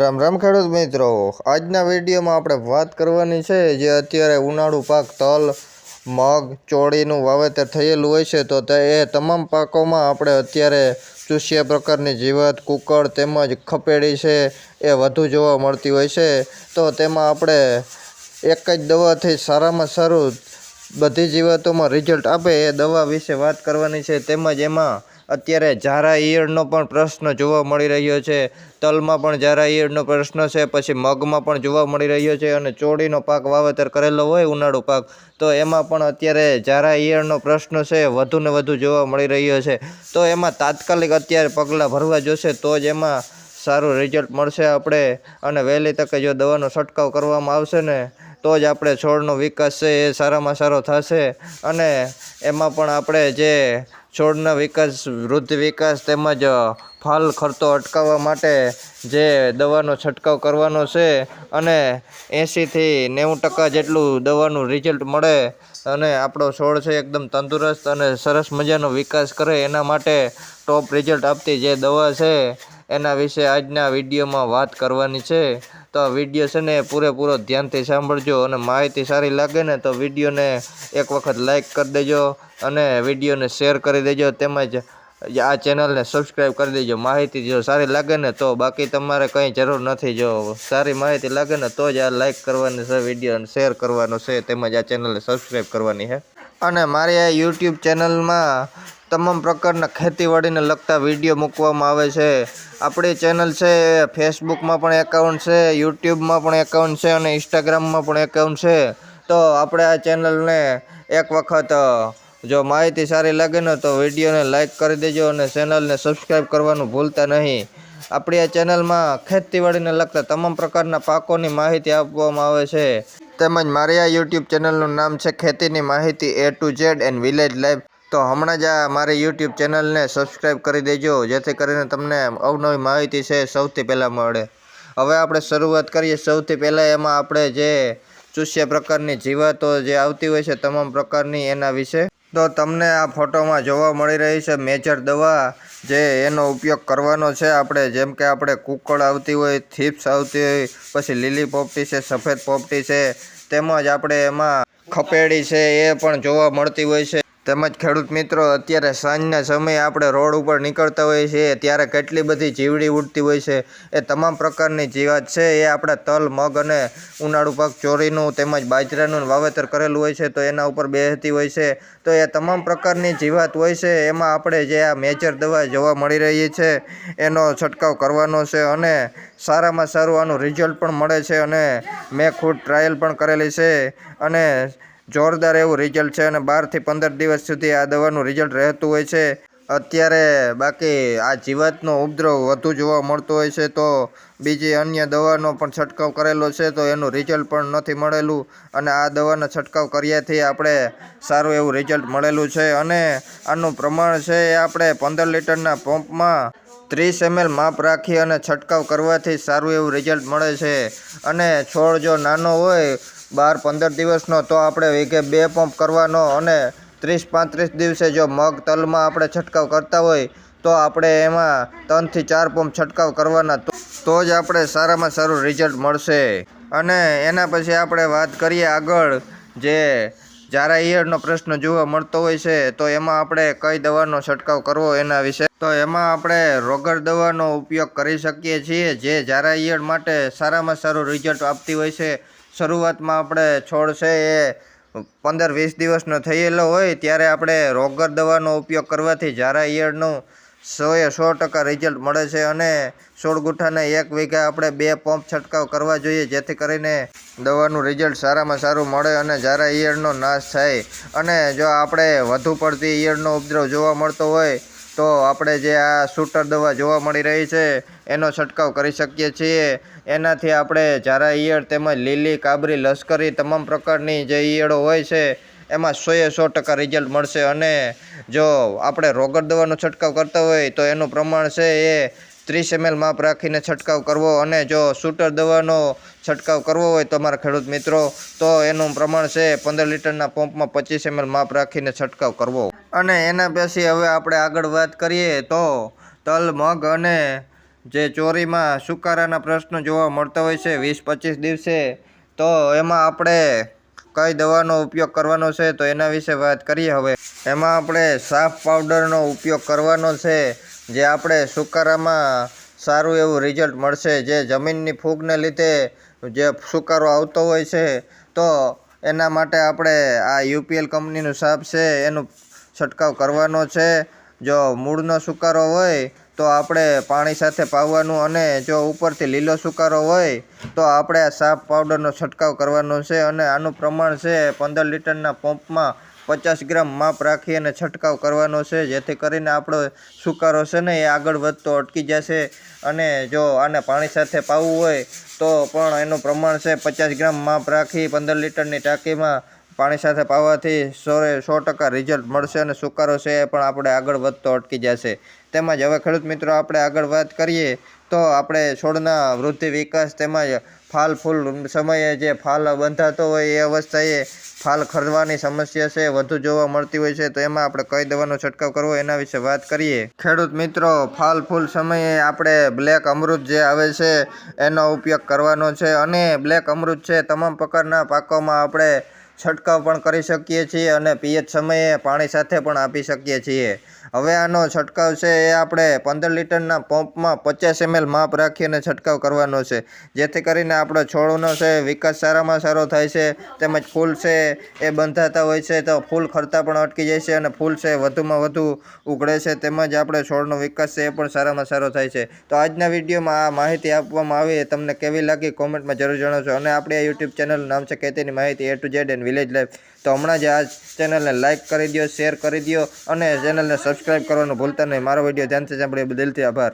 રામ રામ ખેડૂત મિત્રો. આજના વિડીયોમાં આપણે વાત કરવાની છે જે અત્યારે ઉનાળુ પાક, તલ, મગ, ચોળીનું વાવેતર થયેલું હોય છે તો તે એ તમામ પાકોમાં આપણે અત્યારે ચૂસ્યા પ્રકારની જીવાત, કુકળ તેમજ ખપેડી છે એ વધુ જોવા મળતી હોય છે. તો તેમાં આપણે એક જ દવાથી સારામાં સારું બધી જીવાતોમાં રિઝલ્ટ આપે એ દવા વિશે વાત કરવાની છે. તેમજ એમાં અત્યારે ઝારા ઈયળનો પણ પ્રશ્ન જોવા મળી રહ્યો છે. તલમાં પણ ઝારા ઈયળનો પ્રશ્ન છે, પછી મગમાં પણ જોવા મળી રહ્યો છે અને ચોળીનો પાક વાવેતર કરેલો હોય ઉનાળુ પાક. તો એમાં પણ અત્યારે ઝારા ઈયળનો પ્રશ્ન છે, વધુ ને વધુ જોવા મળી રહ્યો છે. તો એમાં તાત્કાલિક અત્યારે પગલાં ભરવા જોશે તો જ એમાં સારું રિઝલ્ટ મળશે આપણે. અને વહેલી તકે જો દવાનો છંટકાવ કરવામાં આવશે ને તો જ આપણે છોડનો વિકાસ છે એ સારામાં સારો થશે. અને એમાં પણ આપણે જે છોડના વિકાસ, વૃદ્ધિ વિકાસ તેમજ ફાલ ખર્ચો અટકાવવા માટે જે દવાનો છંટકાવ કરવાનો છે અને એંશીથી નેવું ટકા જેટલું દવાનું રિઝલ્ટ મળે અને આપણો છોડ છે એકદમ તંદુરસ્ત અને સરસ મજાનો વિકાસ કરે એના માટે ટોપ રિઝલ્ટ આપતી જે દવા છે એના વિશે આજના વિડીયોમાં વાત કરવાની છે. તો વીડિયો છે ને પૂરેપૂરો ધ્યાનથી સાંભળજો અને માહિતી સારી લાગે ને તો વિડીયોને એક વખત લાઇક કરી દેજો અને વિડીયોને શેર કરી દેજો તેમજ આ ચેનલને સબસ્ક્રાઈબ કરી દેજો. માહિતી જો સારી લાગે ને તો બાકી તમારે કંઈ જરૂર નથી. જો સારી માહિતી લાગે ને તો જ આ લાઇક કરવાની છે વીડિયો શેર કરવાનો છે, તેમજ આ ચેનલને સબસ્ક્રાઈબ કરવાની છે. અને મારી આ યુટ્યુબ ચેનલમાં તમામ પ્રકારના ખેતીવાડીને લગતા વીડિયો મૂકવામાં આવે છે. આપણી ચેનલ છે ફેસબુકમાં પણ એકાઉન્ટ છે યુટ્યુબમાં પણ એકાઉન્ટ છે અને ઇન્સ્ટાગ્રામમાં પણ એકાઉન્ટ છે. તો આપણે આ ચેનલને એક વખત, જો માહિતી સારી લાગે ને તો વિડીયોને લાઈક કરી દેજો અને ચેનલને સબસ્ક્રાઈબ કરવાનું ભૂલતા નહીં. આપણી આ ચેનલમાં ખેતીવાડીને લગતા તમામ પ્રકારના પાકોની માહિતી આપવામાં આવે છે. તેમજ મારી આ યુટ્યુબ ચેનલનું નામ છે ખેતીની માહિતી A to Z and village life તો હમણાં જ આ મારી યુટ્યુબ ચેનલને સબસ્ક્રાઈબ કરી દેજો, જેથી કરીને તમને અવનવી માહિતી છે સૌથી પહેલાં મળે. હવે આપણે શરૂઆત કરીએ. સૌથી પહેલાં એમાં આપણે જે ચૂસ્ય પ્રકારની જીવાતો જે આવતી હોય છે, તમામ પ્રકારની એના વિશે. તો તમને આ ફોટોમાં જોવા મળી રહી છે મેજર દવા જે એનો ઉપયોગ કરવાનો છે. આપણે જેમ કે આપણે કુકળ આવતી હોય, થીપ્સ આવતી હોય, પછી લીલી પોપટી છે, સફેદ પોપટી છે તેમજ આપણે એમાં ખપેડી છે એ પણ જોવા મળતી હોય છે. તેમજ ખેડૂત મિત્રો, અત્યારે સાંજના સમયે આપણે રોડ ઉપર નીકળતા હોઈએ છીએ, ત્યારે કેટલી બધી જીવડી ઉડતી હોય છે, એ તમામ પ્રકારની જીવાત છે, એ આપણા તલ, મગ અને ઉનાળુ પાક ચોરીનું તેમજ બાજરાનું વાવેતર કરેલું હોય છે, તો એના ઉપર બેસતી હોય છે. તો એ તમામ પ્રકારની જીવાત હોય છે, એમાં આપણે જે આ મેજર દવા જોવા મળી રહી છે, એનો છંટકાવ કરવાનો છે અને સારામાં સારું આનું રિઝલ્ટ પણ મળે છે અને મેં ખુદ ટ્રાયલ પણ કરેલી છે અને જોરદાર એવું રિઝલ્ટ છે અને બારથી પંદર દિવસ સુધી આ દવાનું રિઝલ્ટ રહેતું હોય છે. અત્યારે બાકી આ જીવાતનો ઉપદ્રવ વધુ જોવા મળતો હોય છે તો બીજી અન્ય દવાનો પણ છંટકાવ કરેલો છે તો એનું રિઝલ્ટ પણ નથી મળેલું અને આ દવાનો છંટકાવ કર્યાથી આપણે સારું એવું રિઝલ્ટ મળેલું છે અને આનું પ્રમાણ છે એ આપણે પંદર લીટરના પંપમાં ત્રીસ એમએલ માપ રાખી અને છંટકાવ કરવાથી સારું એવું રિઝલ્ટ મળે છે. અને છોડ જો નાનો હોય બાર પંદર દિવસનો તો આપણે વીઘે બે પંપ કરવાનો અને ત્રીસ પાંત્રીસ દિવસે જો મગ તલમાં આપણે છંટકાવ કરતા હોય, તો આપણે એમાં ત્રણથી ચાર પંપ છંટકાવ કરવાના. તો જ આપણે સારામાં સારું રિઝલ્ટ મળશે. અને એના પછી આપણે વાત કરીએ આગળ, જે જારા ઈયળનો પ્રશ્ન જોવા મળતો હોય છે, તો એમાં આપણે કઈ દવાનો છંટકાવ કરવો એના વિશે. તો એમાં આપણે રોગર દવાનો ઉપયોગ કરી શકીએ છીએ, જે જારા ઈયળ માટે સારામાં સારું રિઝલ્ટ આપતી હોય છે. શરૂઆતમાં આપણે છોડ છે એ પંદર વીસ દિવસનો થયેલો હોય ત્યારે આપણે રોગર દવાનો ઉપયોગ કરવાથી જારા ઈયળનું સોએ સો ટકા રિઝલ્ટ મળે છે અને સોળ ગુઠાને એક વીઘા આપણે બે પંપ છંટકાવ કરવા જોઈએ, જેથી કરીને દવાનું રિઝલ્ટ સારામાં સારું મળે અને જારા ઈયળનો નાશ થાય. અને જો આપણે વધુ પડતી ઈયળનો ઉપદ્રવ જોવા મળતો હોય તો આપણે જે આ શૂટર દવા જોવા મળી રહી છે, એનો છંટકાવ કરી શકીએ છીએ. એનાથી આપણે ઝારા ઈયળ તેમજ લીલી કાબરી લશ્કરી તમામ પ્રકારની જે ઈયળો હોય છે, એમાં સોએ સો ટકા રિઝલ્ટ મળશે. અને જો આપણે રોગર દવાનો છંટકાવ કરતા હોય, તો એનું પ્રમાણ છે એ ત્રીસ એમએલ માપ રાખીને છંટકાવ કરવો. અને જો શૂટર દવાનો છંટકાવ કરવો હોય તમારા ખેડૂત મિત્રો, તો એનું પ્રમાણ છે પંદર લીટરના પંપમાં પચીસ એમએલ માપ રાખીને છંટકાવ કરવો. અને એના પછી હવે આપણે આગળ વાત કરીએ તો તલ, મગ અને જે ચોરીમાં સુકારાના પ્રશ્નો જોવા મળતા હોય છે વીસ પચીસ દિવસે, તો એમાં આપણે કઈ દવાનો ઉપયોગ કરવાનો છે તો એના વિશે વાત કરીએ હવે. એમાં આપણે સાફ પાવડરનો ઉપયોગ કરવાનો છે, જે આપણે સુકારામાં સારું એવું રિઝલ્ટ મળશે. જે જમીનની ફૂગને લીધે જે સુકારો આવતો હોય છે, તો એના માટે આપણે આ યુપીએલ કંપનીનું સાપ છે, એનું છંટકાવ કરવાનો છે. જો મૂળનો સુકારો હોય, તો આપણે પાણી સાથે પાવવાનું અને જો ઉપરથી લીલો સુકારો હોય, તો આપણે આ સાપ પાવડરનો છંટકાવ કરવાનો છે અને આનું પ્રમાણ છે પંદર લીટરના પંપમાં પચાસ ગ્રામ માપ રાખી અને છંટકાવ કરવાનો છે. જેથી કરીને આપણો સુકારો છે ને એ આગળ વધતો અટકી જશે અને જો આને પાણી સાથે પાવું હોય, તો પણ એનું પ્રમાણ છે પચાસ ગ્રામ માપ રાખી પંદર લીટરની ટાંકીમાં પાણી સાથે પાવાથી સો સો ટકા રિઝલ્ટ મળશે અને સુકારો છે એ પણ આપણે આગળ વધતો અટકી જશે. તેમજ હવે ખેડૂત મિત્રો, આપણે આગળ વાત કરીએ તો આપણે છોડના વૃદ્ધિ વિકાસ તેમજ ફાલ ફૂલ સમયે જે ફાલ બંધાતો હોય એ અવસ્થાએ ફાલ ખરવાની સમસ્યા છે, વધુ જોવા મળતી હોય છે, તો એમાં આપણે કઈ દવાનો છંટકાવ કરવો એના વિશે વાત કરીએ. ખેડૂત મિત્રો, ફાલ ફૂલ સમયે આપણે બ્લેક અમૃત જે આવે છે, એનો ઉપયોગ કરવાનો છે અને બ્લેક અમૃત છે, તમામ પ્રકારના પાકોમાં આપણે છંટકાવ પણ કરી શકીએ છીએ અને પિયત સમયે પાણી સાથે પણ આપી શકીએ છીએ. હવે આનો છંટકાવ છે એ આપણે પંદર લીટરના પંપમાં પચાસ એમએલ માપ રાખીને છંટકાવ કરવાનો છે. જેથી કરીને આપણો છોડનો છે, વિકાસ સારામાં સારો થાય છે, તેમજ ફૂલ છે એ બંધાતા હોય છે તો ફૂલ ખરતા પણ અટકી જાય છે અને ફૂલ છે વધુમાં વધુ ઉગડે છે તેમજ આપણે છોડનો વિકાસ છે એ પણ સારામાં સારો થાય છે. તો આજના વિડીયોમાં આ માહિતી આપવામાં આવી. તમને કેવી લાગી કોમેન્ટમાં જરૂર જણાવશો અને આપણી આ યુટ્યુબ ચેનલનું નામ છે ખેતીની માહિતી A to Z and village life તો હમણાં જ આ ચેનલને લાઇક કરી દો શેર કરી દો અને ચેનલને સબસ્ક્રાઈબ કરવાનું ભૂલતા નહીં. મારો વીડિયો ધ્યાનથી સાંભળ્યો દિલથી આભાર.